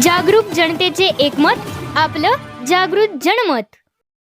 जागरूक जनतेचे एकमत आपलं जागृत जनमत.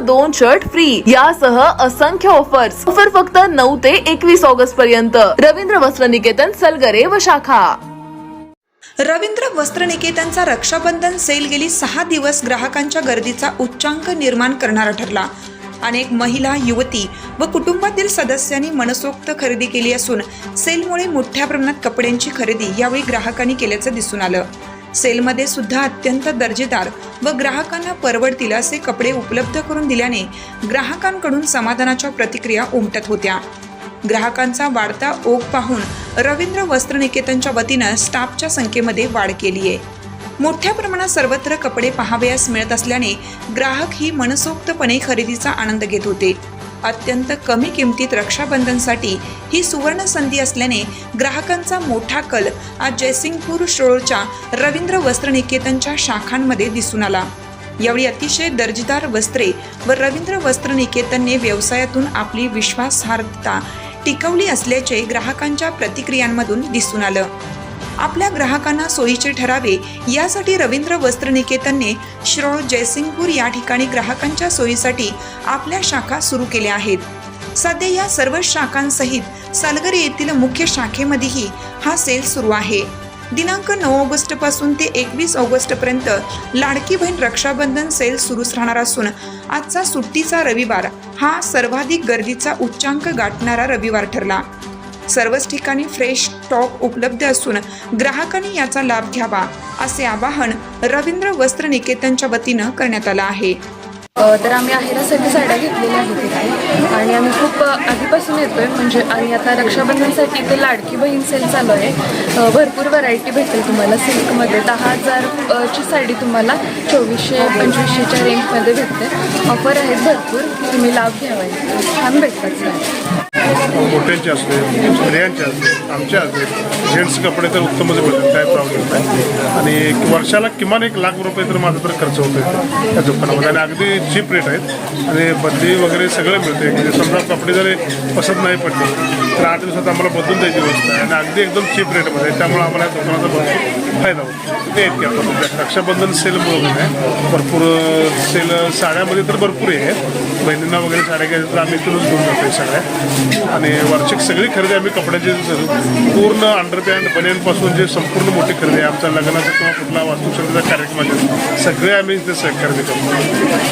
दोन शर्ट फ्री यासह असंख्य ऑफर्स ऑफर फक्त नऊ ते एकवीस ऑगस्ट पर्यंत. रवींद्र वस्त्र निकेतन सलगरे व शाखा. रवींद्र वस्त्रनिकेतनचा रक्षाबंधन सेल गेली सहा दिवस ग्राहकांच्या गर्दीचा उच्चांक निर्माण करणारा ठरला. अनेक महिला युवती व कुटुंबातील सदस्यांनी मनसोक्त खरेदी केली असून सेलमुळे मोठ्या प्रमाणात कपड्यांची खरेदी यावेळी ग्राहकांनी केल्याचं दिसून आलं. सेलमध्ये सुद्धा अत्यंत दर्जेदार व ग्राहकांना परवडतील असे कपडे उपलब्ध करून दिल्याने ग्राहकांकडून समाधानाच्या प्रतिक्रिया उमटत होत्या. ग्राहकांचा वाढता ओघ पाहून रवींद्र वस्त्रनिकेतनच्या वतीनं स्टाफच्या संख्येमध्ये वाढ केली आहे मोठ्या प्रमाणात सर्वत्र कपडे पाहावयास मिळत असल्याने ग्राहक ही मनसोक्तपणे खरेदीचा आनंद घेत होते. अत्यंत कमी किमतीत रक्षाबंधनसाठी ही सुवर्ण संधी असल्याने ग्राहकांचा मोठा कल आज जयसिंगपूर श्रोळच्या रवींद्र वस्त्रनिकेतनच्या शाखांमध्ये दिसून आला. यावेळी अतिशय दर्जेदार वस्त्रे व रवींद्र वस्त्र निकेतनने व्यवसायातून आपली विश्वासार्हता टिकवली असल्याचे ग्राहकांच्या प्रतिक्रियांमधून दिसून आलं. आपल्या ग्राहकांना सोयीचे ठरावे यासाठी रवींद्र वस्त्र निकेतनने श्रोळ जयसिंगपूर या ठिकाणी ग्राहकांच्या सोयीसाठी आपल्या शाखा सुरू केल्या आहेत. सध्या या सर्व शाखांसहित सालगरी येथील मुख्य शाखेमध्येही हा सेल सुरू आहे. दिनांक नऊ ऑगस्टपासून ते एकवीस ऑगस्ट पर्यंत लाडकी बहीण रक्षाबंधन सेल सुरूच राहणार असून आजचा सुट्टीचा रविवार हा सर्वाधिक गर्दीचा उच्चांक गाठणारा रविवार ठरला. सर्वच ठिकाणी फ्रेश स्टॉक उपलब्ध असून ग्राहकांनी याचा लाभ घ्यावा असे आवाहन रवींद्र वस्त्र निकेतनच्या वतीनं करण्यात आलं आहे. तर आम्ही आहेरासाठी साड्या घेतलेल्या आहेत आणि आम्ही खूप आधीपासून येतोय म्हणजे आणि आता रक्षाबंधनसाठी ते लाडकी बहीण सेल चालू आहे. भरपूर व्हरायटी भेटेल तुम्हाला. सिल्कमध्ये दहा हजार ची साडी तुम्हाला चोवीसशे पंचवीसशेच्या रेंजमध्ये भेटते. ऑफर आहेत भरपूर तुम्ही लाभ घ्यावा छान भेटतात मोठ्यांचे असते स्त्रियांचे असते आमचे असले जेंट्स कपडे तर उत्तमच मिळतात काय प्रॉब्लेम नाही. आणि वर्षाला किमान एक लाख रुपये तर माझा तर खर्च होतो इथे त्या दुकानामध्ये. आणि अगदी चीप रेट आहेत. आणि बदली वगैरे सगळं मिळते म्हणजे समजा कपडे जरी पसंत नाही पडले तर आठ दिवसात आम्हाला बदलून द्यायची व्यवस्था आहे. आणि अगदी एकदम चीप रेटमध्ये त्यामुळे आम्हाला या दुकानाचा भरपूर फायदा होतो. ते इतके आता रक्षाबंधन सेल म्हणून आहे. भरपूर सेल साड्यामध्ये तर भरपूर आहे बहिणींना वगैरे साड्या घ्यायच्या तर आम्ही इथूनच घेऊन जातो सगळ्या. आणि वार्षिक सगळी खरेदी आम्ही कपड्याची पूर्ण अंडरपॅन्ट बनियनपासून जे संपूर्ण मोठी खरेदी आहे आमच्या लग्नाचा किंवा कुठला वास्तुशांतीचा कार्यक्रम आहे सगळे आम्ही ते खरेदी करतो.